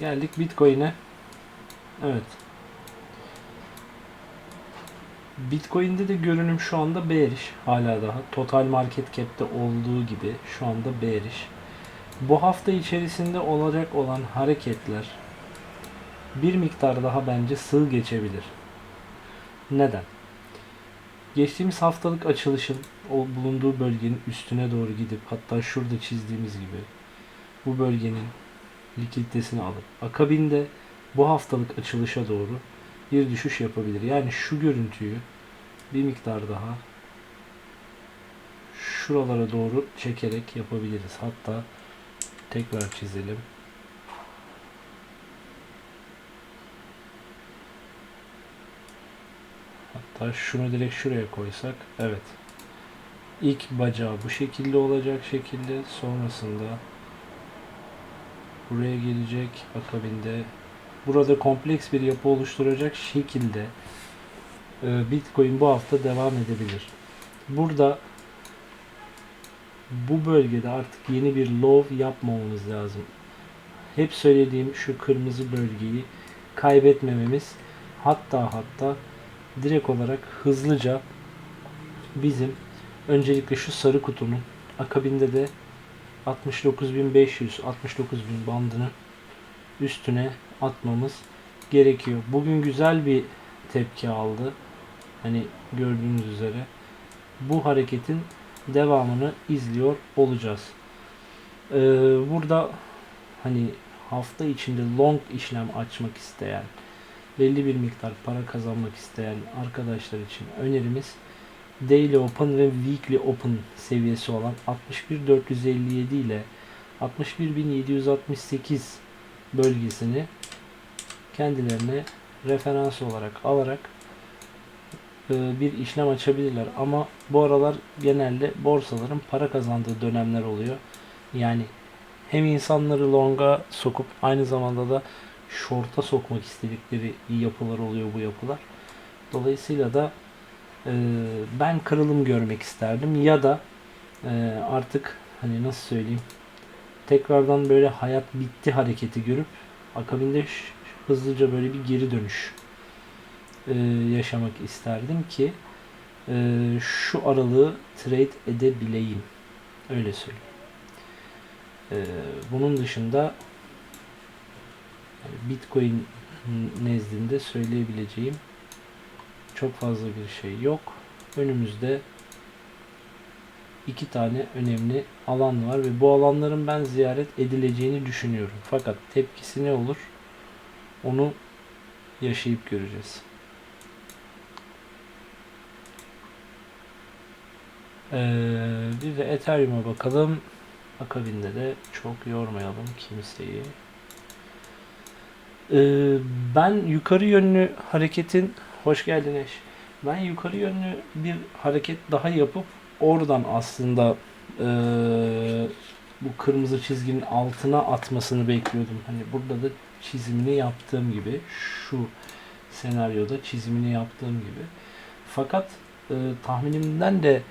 Geldik Bitcoin'e. Evet. Bitcoin'de de görünüm şu anda bearish. Hala daha. Total market cap'te olduğu gibi şu anda bearish. Bu hafta içerisinde olacak olan hareketler bir miktar daha bence sığ geçebilir. Neden? Geçtiğimiz haftalık açılışın o bulunduğu bölgenin üstüne doğru gidip hatta şurada çizdiğimiz gibi bu bölgenin likiditesini alıp akabinde bu haftalık açılışa doğru bir düşüş yapabilir. Yani şu görüntüyü bir miktar daha şuralara doğru çekerek yapabiliriz. Hatta tekrar çizelim. Hatta şunu direkt şuraya koysak. Evet. İlk bacağı bu şekilde olacak şekilde sonrasında buraya gelecek akabinde burada kompleks bir yapı oluşturacak şekilde e, Bitcoin bu hafta devam edebilir. Burada bu bölgede artık yeni bir low yapmamamız lazım. Hep söylediğim şu kırmızı bölgeyi kaybetmememiz hatta hatta direkt olarak hızlıca bizim öncelikle şu sarı kutunun akabinde de 69.500 69.000 bandını üstüne atmamız gerekiyor. Bugün güzel bir tepki aldı. Hani gördüğünüz üzere bu hareketin devamını izliyor olacağız. Ee, burada hani hafta içinde long işlem açmak isteyen belli bir miktar para kazanmak isteyen arkadaşlar için önerimiz Daily Open ve Weekly Open seviyesi olan 61457 ile 61768 bölgesini kendilerine referans olarak alarak e, bir işlem açabilirler. Ama bu aralar genelde borsaların para kazandığı dönemler oluyor. Yani hem insanları longa sokup aynı zamanda da short'a sokmak istedikleri yapılar oluyor bu yapılar. Dolayısıyla da e, ben kırılım görmek isterdim ya da e, artık hani nasıl söyleyeyim tekrardan böyle hayat bitti hareketi görüp akabinde hızlıca böyle bir geri dönüş e, yaşamak isterdim ki e, şu aralığı trade edebileyim. Öyle söyleyeyim. Bunun dışında Bitcoin nezdinde söyleyebileceğim çok fazla bir şey yok. Önümüzde iki tane önemli alan var ve bu alanların ben ziyaret edileceğini düşünüyorum. Fakat tepkisi ne olur? Onu yaşayıp göreceğiz. Ee, bir de Ethereum'a bakalım. Akabinde de çok yormayalım kimseyi. Ee, ben yukarı yönlü hareketin hoş geldin eş. Ben yukarı yönlü bir hareket daha yapıp oradan aslında eee, bu kırmızı çizginin altına atmasını bekliyordum. Hani burada da çizimini yaptığım gibi şu senaryoda çizimini yaptığım gibi. Fakat e, tahminimden de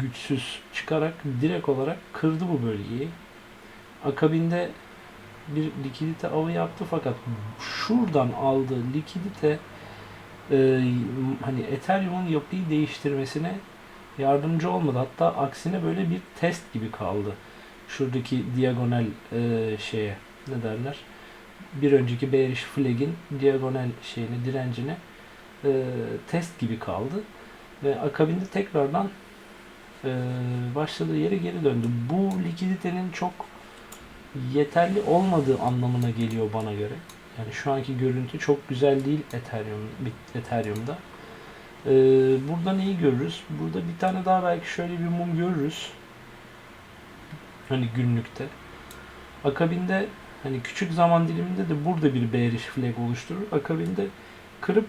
güçsüz çıkarak direkt olarak kırdı bu bölgeyi. Akabinde bir likidite avı yaptı fakat şuradan aldığı likidite e, hani Ethereum'un yapıyı değiştirmesine yardımcı olmadı. Hatta aksine böyle bir test gibi kaldı. Şuradaki diagonal e, şeye ne derler? Bir önceki bearish flag'in diagonal şeyini, direncine e, test gibi kaldı. Ve akabinde tekrardan e, başladığı yere geri döndü. Bu likiditenin çok yeterli olmadığı anlamına geliyor bana göre. Yani şu anki görüntü çok güzel değil Ethereum, Ethereum'da. Ee, burada neyi görürüz? Burada bir tane daha belki şöyle bir mum görürüz. Hani günlükte. Akabinde hani küçük zaman diliminde de burada bir bearish flag oluşturur. Akabinde kırıp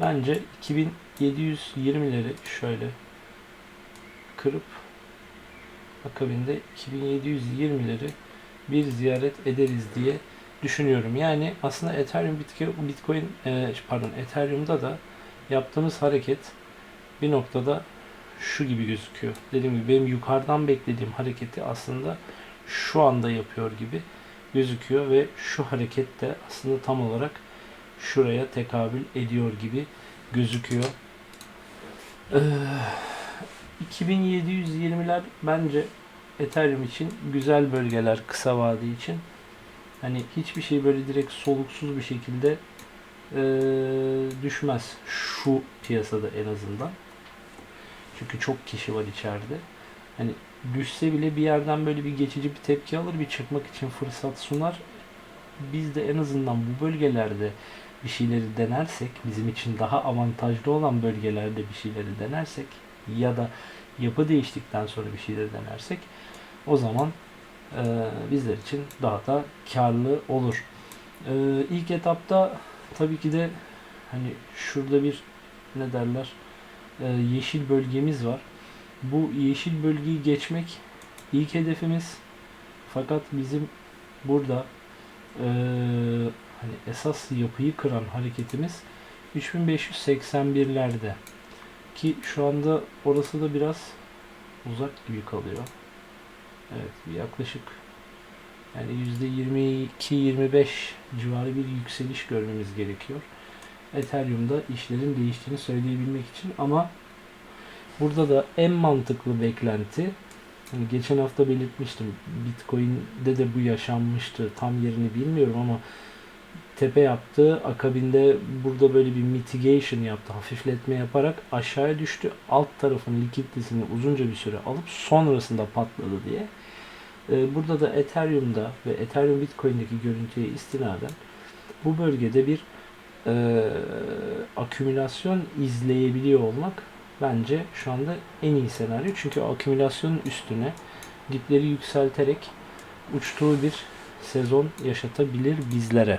bence 2720'leri şöyle kırıp akabinde 2720'leri bir ziyaret ederiz diye düşünüyorum. Yani aslında Ethereum, Bitcoin, e, pardon Ethereum'da da yaptığımız hareket bir noktada şu gibi gözüküyor. Dediğim gibi benim yukarıdan beklediğim hareketi aslında şu anda yapıyor gibi gözüküyor ve şu hareket de aslında tam olarak şuraya tekabül ediyor gibi gözüküyor. Ee, 2720'ler bence Ethereum için güzel bölgeler kısa vade için. Hani hiçbir şey böyle direkt soluksuz bir şekilde ee, düşmez şu piyasada en azından. Çünkü çok kişi var içeride. Hani düşse bile bir yerden böyle bir geçici bir tepki alır, bir çıkmak için fırsat sunar. Biz de en azından bu bölgelerde bir şeyleri denersek, bizim için daha avantajlı olan bölgelerde bir şeyleri denersek ya da yapı değiştikten sonra bir şeyleri denersek o zaman e, bizler için daha da karlı olur. E, ilk etapta tabii ki de hani şurada bir ne derler e, yeşil bölgemiz var. Bu yeşil bölgeyi geçmek ilk hedefimiz. Fakat bizim burada e, hani esas yapıyı kıran hareketimiz 3581'lerde ki şu anda orası da biraz uzak gibi kalıyor. Evet yaklaşık yani %22-25 civarı bir yükseliş görmemiz gerekiyor. Ethereum'da işlerin değiştiğini söyleyebilmek için ama burada da en mantıklı beklenti hani geçen hafta belirtmiştim Bitcoin'de de bu yaşanmıştı tam yerini bilmiyorum ama tepe yaptı akabinde burada böyle bir mitigation yaptı hafifletme yaparak aşağıya düştü alt tarafın likiditesini uzunca bir süre alıp sonrasında patladı diye Ee, burada da Ethereum'da ve Ethereum Bitcoin'deki görüntüye istinaden bu bölgede bir e, akümülasyon izleyebiliyor olmak bence şu anda en iyi senaryo. Çünkü akümülasyonun üstüne dipleri yükselterek uçtuğu bir sezon yaşatabilir bizlere.